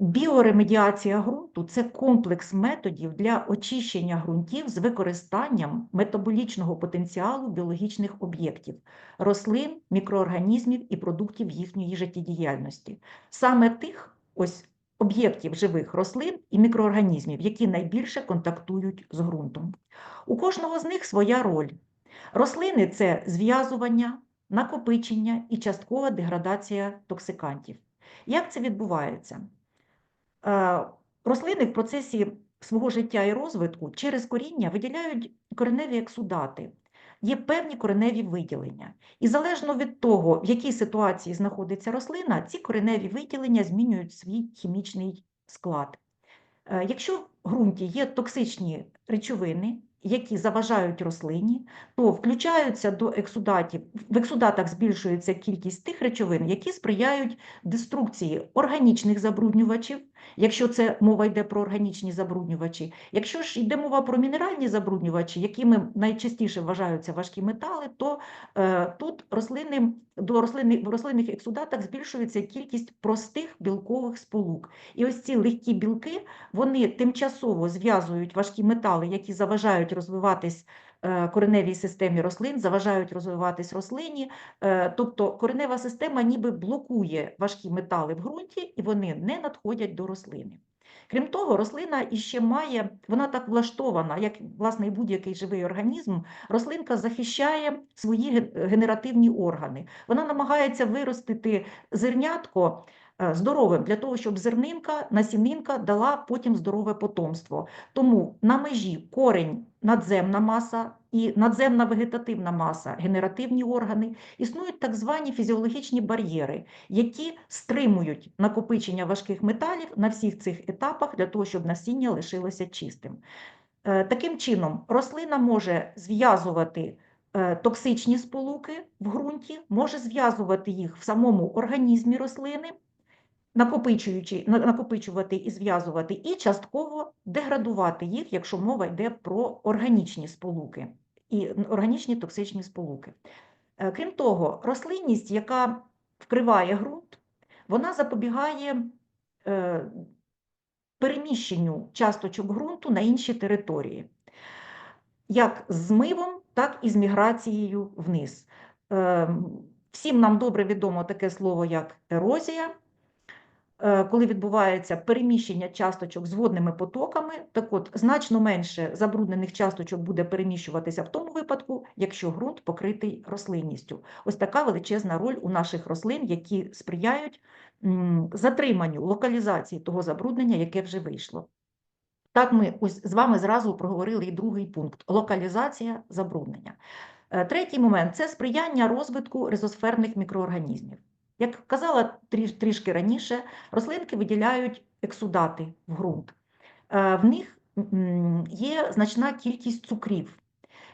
Біоремедіація ґрунту це комплекс методів для очищення ґрунтів з використанням метаболічного потенціалу біологічних об'єктів, рослин, мікроорганізмів і продуктів їхньої життєдіяльності. Саме тих ось об'єктів живих рослин і мікроорганізмів, які найбільше контактують з ґрунтом. У кожного з них своя роль. Рослини це зв'язування, накопичення і часткова деградація токсикантів. Як це відбувається? Е, Рослини в процесі свого життя і розвитку через коріння виділяють кореневі ексудати. Є певні кореневі виділення. І залежно від того, в якій ситуації знаходиться рослина, ці кореневі виділення змінюють свій хімічний склад. Е, Якщо в ґрунті є токсичні речовини, які заважають рослині, то включаються до ексудатів. В ексудатах збільшується кількість тих речовин, які сприяють деструкції органічних забруднювачів, якщо це мова йде про органічні забруднювачі. Якщо ж йде мова про мінеральні забруднювачі, якими найчастіше вважаються важкі метали, то е, тут рослини, до рослини, в рослинних ексудатах збільшується кількість простих білкових сполук. І ось ці легкі білки вони тимчасово зв'язують важкі метали, які заважають розвиватись кореневій системі рослин, заважають розвиватись рослині. Е, Тобто коренева система ніби блокує важкі метали в ґрунті, і вони не надходять до рослини. Крім того, рослина іще має, вона так влаштована, як власне і будь-який живий організм, рослинка захищає свої ге- генеративні органи. Вона намагається виростити зернятко е, здоровим для того, щоб зернинка, насінинка дала потім здорове потомство. Тому на межі корень, надземна маса і надземна вегетативна маса, генеративні органи, існують так звані фізіологічні бар'єри, які стримують накопичення важких металів на всіх цих етапах для того, щоб насіння лишилося чистим. Е, Таким чином, рослина може зв'язувати е, токсичні сполуки в ґрунті, може зв'язувати їх в самому організмі рослини, накопичуючи, накопичувати і зв'язувати, і частково деградувати їх, якщо мова йде про органічні сполуки і органічні токсичні сполуки. Е, Крім того, рослинність, яка вкриває ґрунт, вона запобігає е, переміщенню часточок ґрунту на інші території, як з змивом, так і з міграцією вниз. Ем, Всім нам добре відомо таке слово, як ерозія. Е, Коли відбувається переміщення часточок з водними потоками, так от значно менше забруднених часточок буде переміщуватися в тому випадку, якщо ґрунт покритий рослинністю. Ось така величезна роль у наших рослин, які сприяють затриманню локалізації того забруднення, яке вже вийшло. Так, ми ось з вами зразу проговорили і другий пункт локалізація забруднення. Е, Третій момент це сприяння розвитку ризосферних мікроорганізмів. Як казала тріш- трішки раніше, рослинки виділяють ексудати в ґрунт. Е, В них є значна кількість цукрів.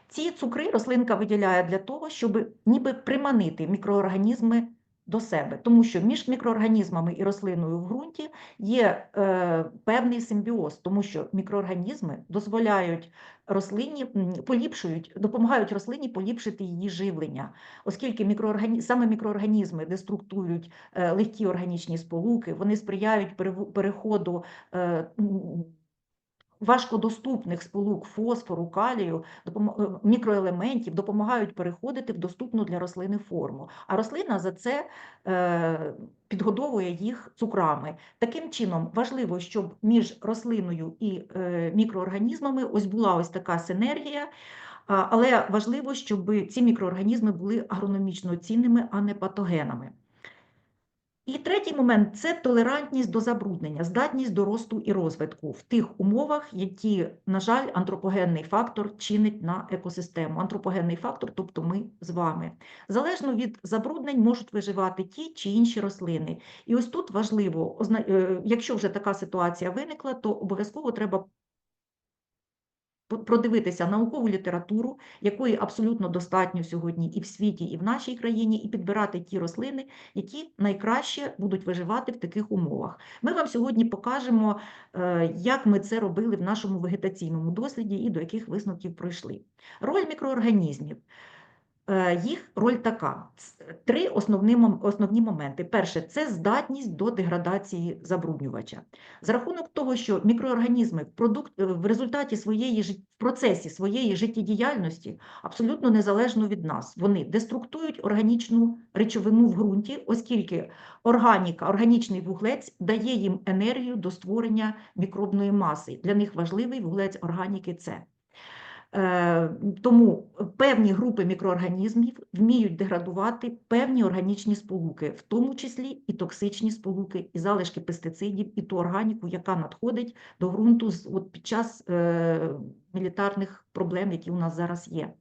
Ці цукри рослинка виділяє для того, щоб ніби приманити мікроорганізми до себе, тому що між мікроорганізмами і рослиною в ґрунті є е, певний симбіоз, тому що мікроорганізми дозволяють рослині поліпшують, допомагають рослині поліпшити її живлення, оскільки мікрооргані... саме мікроорганізми деструктують е, легкі органічні сполуки, вони сприяють переходу. е, Важкодоступних сполук фосфору, калію, е, мікроелементів допомагають переходити в доступну для рослини форму. А рослина за це е, підгодовує їх цукрами. Таким чином, важливо, щоб між рослиною і е, мікроорганізмами ось була ось така синергія. Але важливо, щоб ці мікроорганізми були агрономічно цінними, а не патогенами. І третій момент це толерантність до забруднення, здатність до росту і розвитку в тих умовах, які, на жаль, антропогенний фактор чинить на екосистему. Антропогенний фактор, тобто ми з вами. Залежно від забруднень можуть виживати ті чи інші рослини. І ось тут важливо, е, якщо вже така ситуація виникла, то обов'язково треба продивитися наукову літературу, якої абсолютно достатньо сьогодні і в світі, і в нашій країні, і підбирати ті рослини, які найкраще будуть виживати в таких умовах. Ми вам сьогодні покажемо, е, як ми це робили в нашому вегетаційному досліді і до яких висновків пройшли. Роль мікроорганізмів. Е, Їх роль така: три основні, основні моменти. Перше це здатність до деградації забруднювача. За рахунок того, що мікроорганізми в, продукт, е, в результаті своєї в процесі своєї життєдіяльності абсолютно незалежно від нас, вони деструктують органічну речовину в ґрунті, оскільки органіка, органічний вуглець дає їм енергію до створення мікробної маси. Для них важливий вуглець органіки це. Е, Тому певні групи мікроорганізмів вміють деградувати певні органічні сполуки, в тому числі і токсичні сполуки, і залишки пестицидів, і ту органіку, яка надходить до ґрунту от під час е, мілітарних проблем, які у нас зараз є.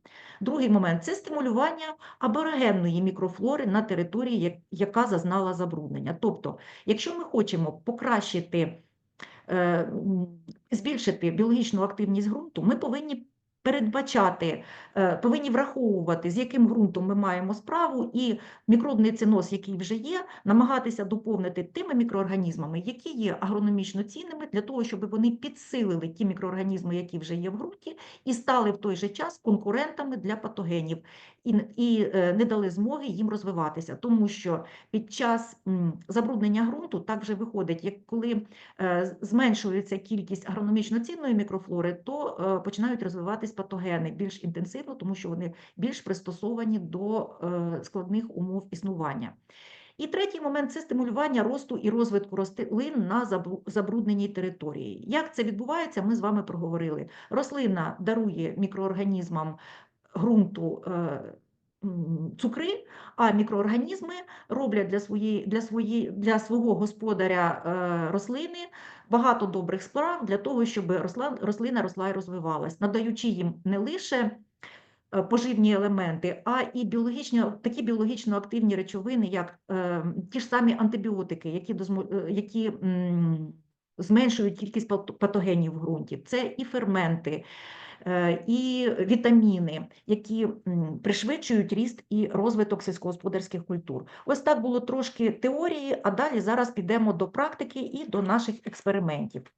Другий момент це стимулювання аборигенної мікрофлори на території, яка зазнала забруднення. Тобто, якщо ми хочемо покращити е, збільшити біологічну активність ґрунту, ми повинні передбачати, е, повинні враховувати, з яким ґрунтом ми маємо справу, і мікробний цінос, який вже є, намагатися доповнити тими мікроорганізмами, які є агрономічно цінними, для того, щоб вони підсилили ті мікроорганізми, які вже є в ґрунті, і стали в той же час конкурентами для патогенів, і, і е, не дали змоги їм розвиватися, тому що під час забруднення ґрунту так вже виходить, як коли е, зменшується кількість агрономічно цінної мікрофлори, то е, починають розвиватись патогени більш інтенсивно, тому що вони більш пристосовані до складних умов існування. І третій момент це стимулювання росту і розвитку рослин на забрудненій території. Як це відбувається, ми з вами проговорили. Рослина дарує мікроорганізмам ґрунту е, цукри, а мікроорганізми роблять для, своєї, для, свої, для свого господаря е, рослини багато добрих справ для того, щоб росла, рослина росла і розвивалась, надаючи їм не лише е, поживні елементи, а і біологічно, такі біологічно активні речовини, як е, ті ж самі антибіотики, які, дозмо- які м, зменшують кількість пат- патогенів в ґрунті. Це і ферменти, і вітаміни, які пришвидшують ріст і розвиток сільськогосподарських культур. Ось так було трошки теорії, а далі зараз підемо до практики і до наших експериментів.